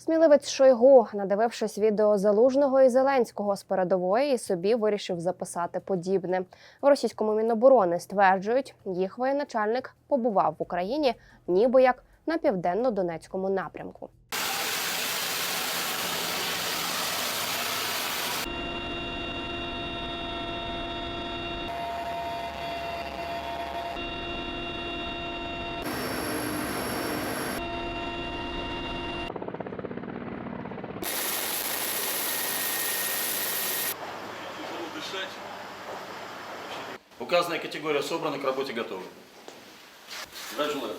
Сміливець Шойгу, надивившись відео Залужного і Зеленського з передової, собі вирішив записати подібне. В російському міноборони стверджують, їх воєначальник побував в Україні, ніби як на південно-донецькому напрямку. дышать. Указанная категория собраны, к работе готовы. Здравия желаю.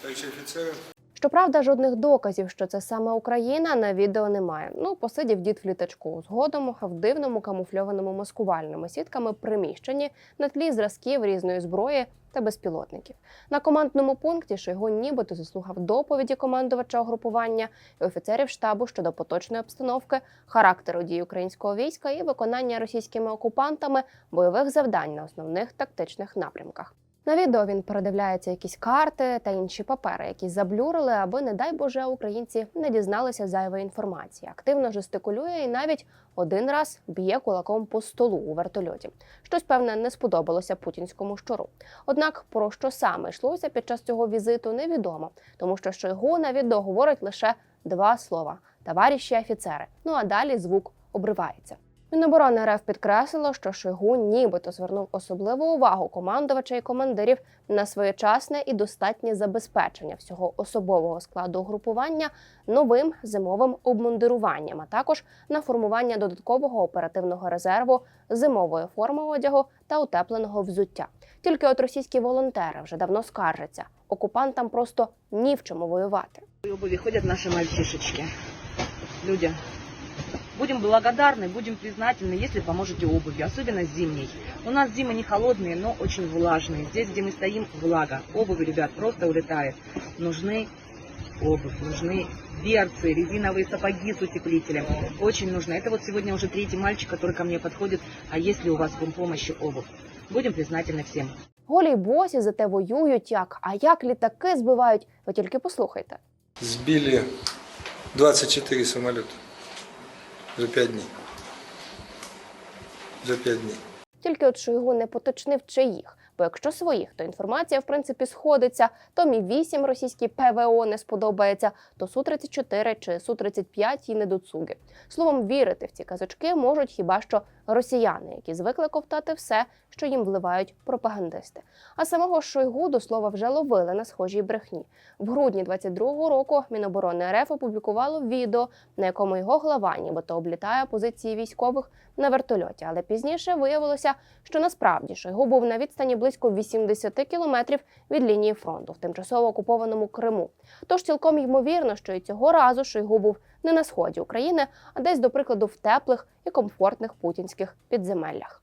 Товарищи офицеры, Щоправда, жодних доказів, що це саме Україна, на відео немає. Ну, посидів дід в літачку згодом в дивному камуфльованому маскувальними сітками приміщенні на тлі зразків різної зброї та безпілотників. На командному пункті Шойгу нібито заслухав доповіді командувача угрупування і офіцерів штабу щодо поточної обстановки, характеру дій українського війська і виконання російськими окупантами бойових завдань на основних тактичних напрямках. На відео він передивляється якісь карти та інші папери, які заблюрили, аби, не дай Боже, українці не дізналися зайвої інформації. Активно жестикулює і навіть один раз б'є кулаком по столу у вертольоті. Щось певне не сподобалося путінському щуру. Однак про що саме йшлося під час цього візиту, невідомо, тому що Шойгу на відео говорить лише два слова: товариші офіцери. Ну а далі звук обривається. Міноборони РФ підкреслило, що Шойгу нібито звернув особливу увагу командувача і командирів на своєчасне і достатнє забезпечення всього особового складу угрупування новим зимовим обмундируванням, а також на формування додаткового оперативного резерву, зимової форми одягу та утепленого взуття. Тільки от російські волонтери вже давно скаржаться. Окупантам просто ні в чому воювати. В обуви ходят наши мальчишечки. Люди, будем благодарны, будем признательны, если поможете обувью, особенно зимней. У нас зимы не холодные, но очень влажные. Здесь, где мы стоим, влага. Обувь, ребят, просто улетает. Нужны обувь, нужны берцы, резиновые сапоги с утеплителем. Очень нужно. Это вот сегодня уже третий мальчик, который ко мне подходит. А есть ли у вас в помощи обувь? Будем признательны всем. Голі й босі зате воюють як, а як літаки збивають. Ви тільки послухайте. сбили 24 самолета за п'ять днів. За п'ять днів. Тільки от Шойгу не поточнив чиїх. Якщо своїх, то інформація в принципі сходиться. То мі 8 російській ПВО не сподобається, то су 34 чи су 35 і недоцуги. Словом, вірити в ці казочки можуть хіба що росіяни, які звикли ковтати все, що їм вливають пропагандисти. А самого Шойгу до слова вже ловили на схожій брехні. В грудні 22-го року Міноборони РФ опублікувало відео, на якому його глава нібито облітає позиції військових на вертольоті. Але пізніше виявилося, що насправді Шойгу був на відстані близько 80 кілометрів від лінії фронту в тимчасово окупованому Криму. Тож цілком ймовірно, що і цього разу Шойгу був не на сході України, а десь, до прикладу, в теплих і комфортних путінських підземеллях.